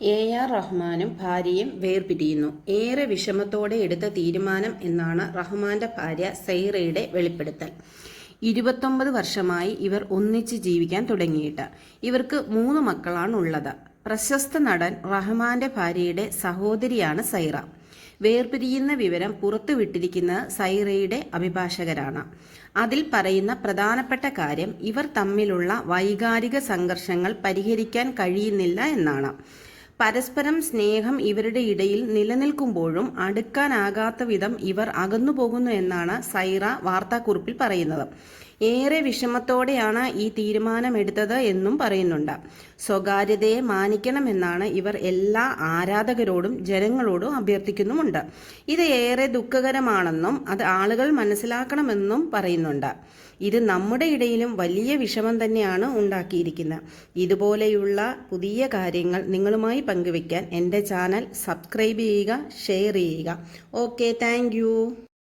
A R റഹ്മാനും ഭാര്യയും വേർപിരിയുന്നു. ഏറെ വിഷമത്തോടെ എടുത്ത തീരുമാനം എന്നാണ് റഹ്മാന്റെ ഭാര്യ സൈറയുടെ വെളിപ്പെടുത്തൽ. ഇരുപത്തൊമ്പത് വർഷമായി ഇവർ ഒന്നിച്ച് ജീവിക്കാൻ തുടങ്ങിയിട്ട്. ഇവർക്ക് മൂന്ന് മക്കളാണ് ഉള്ളത്. പ്രശസ്ത നടൻ റഹ്മാന്റെ ഭാര്യയുടെ സഹോദരിയാണ് സൈറ. വേർപിരിയുന്ന വിവരം പുറത്തുവിട്ടിരിക്കുന്നത് സൈറയുടെ അഭിഭാഷകരാണ്. അതിൽ പറയുന്ന പ്രധാനപ്പെട്ട കാര്യം ഇവർ തമ്മിലുള്ള വൈകാരിക സംഘർഷങ്ങൾ പരിഹരിക്കാൻ കഴിയുന്നില്ല എന്നാണ്. പരസ്പരം സ്നേഹം ഇവരുടെ ഇടയിൽ നിലനിൽക്കുമ്പോഴും അടുക്കാനാകാത്ത വിധം ഇവർ അകന്നുപോകുന്നു എന്നാണ് സൈറ വാർത്താക്കുറിപ്പിൽ പറയുന്നത്. ഏറെ വിഷമത്തോടെയാണ് ഈ തീരുമാനമെടുത്തത് എന്നും പറയുന്നുണ്ട്. സ്വകാര്യതയെ മാനിക്കണമെന്നാണ് ഇവർ എല്ലാ ആരാധകരോടും ജനങ്ങളോടും അഭ്യർത്ഥിക്കുന്നുമുണ്ട്. ഇത് ഏറെ ദുഃഖകരമാണെന്നും അത് ആളുകൾ മനസ്സിലാക്കണമെന്നും പറയുന്നുണ്ട്. ഇത് നമ്മുടെ ഇടയിലും വലിയ വിഷമം തന്നെയാണ് ഉണ്ടാക്കിയിരിക്കുന്നത്. ഇതുപോലെയുള്ള പുതിയ കാര്യങ്ങൾ നിങ്ങളുമായി പങ്കുവയ്ക്കാൻ എന്റെ ചാനൽ സബ്സ്ക്രൈബ് ചെയ്യുക ഷെയർ ചെയ്യുക. Okay thank